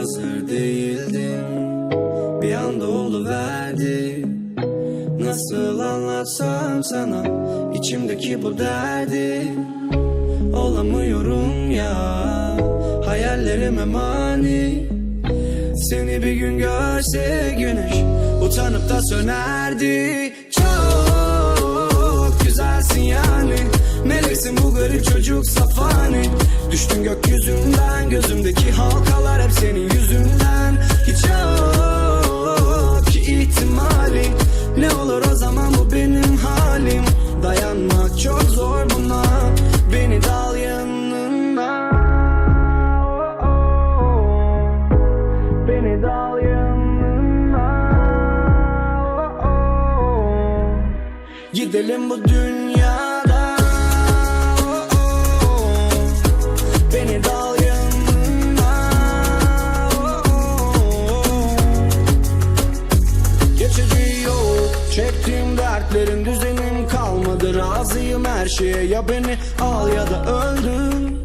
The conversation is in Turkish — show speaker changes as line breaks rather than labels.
hazır değildim. Bir anda verdi. Nasıl anlatsam sana içimdeki bu derdi. Olamıyorum ya Hayallerime mani. Seni bir gün görse güneş Utanıp da sönerdi. Çok güzelsin yani Meleksin bu garip çocuk safani. Düştün gökyüzünden gözümdeki halkalar hepsi Gidelim bu dünyada. Beni dal yanına. Geçici yok Çektiğim dertlerin düzenim kalmadı. Razıyım her şeye Ya beni al ya da öldür